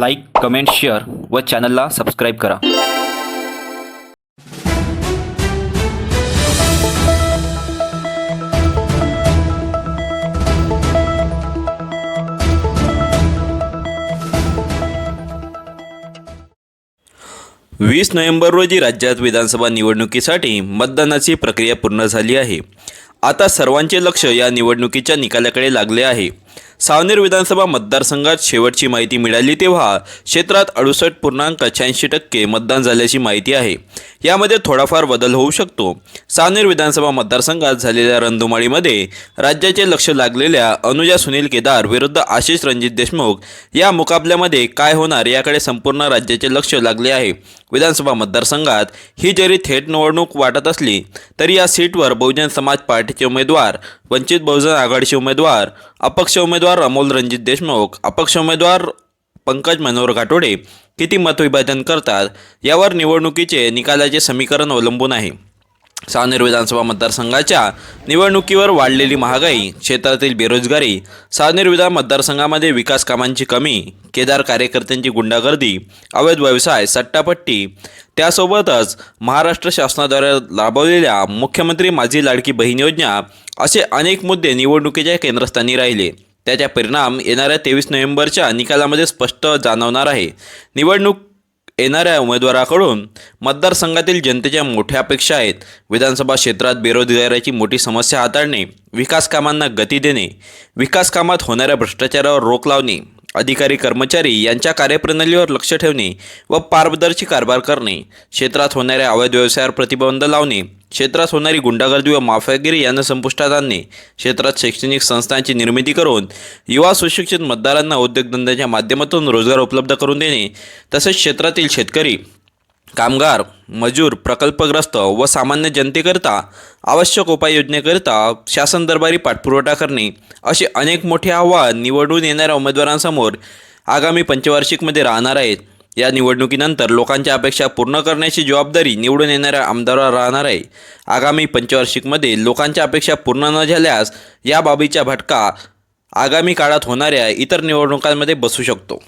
Like comment share व चॅनलला subscribe करा. वीस नोव्हेंबर रोजी राज्यात विधानसभा निवडणुकीसाठी मतदानाची प्रक्रिया पूर्ण झाली आहे. आता सर्वांचे लक्ष या निवडणुकीच्या निकालाकडे लागले आहे. सावनेर विधानसभा मतदारसंघात शेवटची माहिती मिळाली तेव्हा क्षेत्रात अडुसष्ट पूर्णांक शहाऐंशी टक्के मतदान झाल्याची माहिती आहे. यामध्ये थोडाफार बदल होऊ शकतो. सावनेर विधानसभा मतदारसंघात झालेल्या रणधुमाळीमध्ये राज्याचे लक्ष लागलेल्या अनुजा सुनील केदार विरुद्ध आशिष रणजित देशमुख या मुकाबल्यामध्ये काय होणार याकडे संपूर्ण राज्याचे लक्ष लागले आहे. विधानसभा मतदारसंघात ही जरी थेट निवडणूक वाटत असली तरी या सीटवर बहुजन समाज पार्टीचे उमेदवार वंचित बहुजन आघाडीचे उमेदवार अपक्ष उमेदवार अमोल रणजित देशमुख अपक्ष उमेदवार पंकज मनोहर घाटोडे किती मतविभाजन करतात यावर निवडणुकीचे निकालाचे समीकरण अवलंबून आहे. सावनेर विधानसभा मतदारसंघाच्या निवडणुकीवर वाढलेली महागाई क्षेत्रातील बेरोजगारी सावनेर विधान मतदारसंघामध्ये विकास कामांची कमी केदार कार्यकर्त्यांची गुंडागर्दी अवैध व्यवसाय सट्टापट्टी त्यासोबतच महाराष्ट्र शासनाद्वारे राबवलेल्या मुख्यमंत्री माझी लाडकी बहीण योजना असे अनेक मुद्दे निवडणुकीच्या केंद्रस्थानी राहिले. त्याचा परिणाम येणाऱ्या तेवीस नोव्हेंबरच्या निकालामध्ये स्पष्ट जाणवणार आहे. निवडणूक येणाऱ्या उमेदवाराकडून मतदारसंघातील जनतेच्या मोठ्या अपेक्षा आहेत. विधानसभा क्षेत्रात बेरोजगाराची मोठी समस्या हाताळणे विकास कामांना गती देणे विकास कामात होणाऱ्या भ्रष्टाचारावर रोख लावणे अधिकारी कर्मचारी यांच्या कार्यप्रणालीवर लक्ष ठेवणे व पारदर्शी कारभार करणे क्षेत्रात होणाऱ्या अवैध व्यवसायावर प्रतिबंध लावणे क्षेत्रात होणारी गुंडागर्दी व माफियागिरी यांना संपुष्टात आणणे क्षेत्रात शैक्षणिक संस्थांची निर्मिती करून युवा सुशिक्षित मतदारांना उद्योगधंद्याच्या माध्यमातून रोजगार उपलब्ध करून देणे तसेच क्षेत्रातील शेतकरी कामगार मजूर प्रकल्पग्रस्त व सामान्य जनतेकरिता आवश्यक उपाययोजनेकरिता शासन दरबारी पाठपुरवठा करणे असे अनेक मोठे आव्हान निवडून येणाऱ्या उमेदवारांसमोर आगामी पंचवार्षिकमध्ये राहणार आहेत. या निवडणुकीनंतर लोकांच्या अपेक्षा पूर्ण करण्याची जबाबदारी निवडून येणाऱ्या आमदारावर राहणार आहे. आगामी पंचवार्षिकमध्ये लोकांच्या अपेक्षा पूर्ण न झाल्यास या बाबीचा भटका आगामी काळात होणाऱ्या इतर निवडणुकांमध्ये बसू शकतो.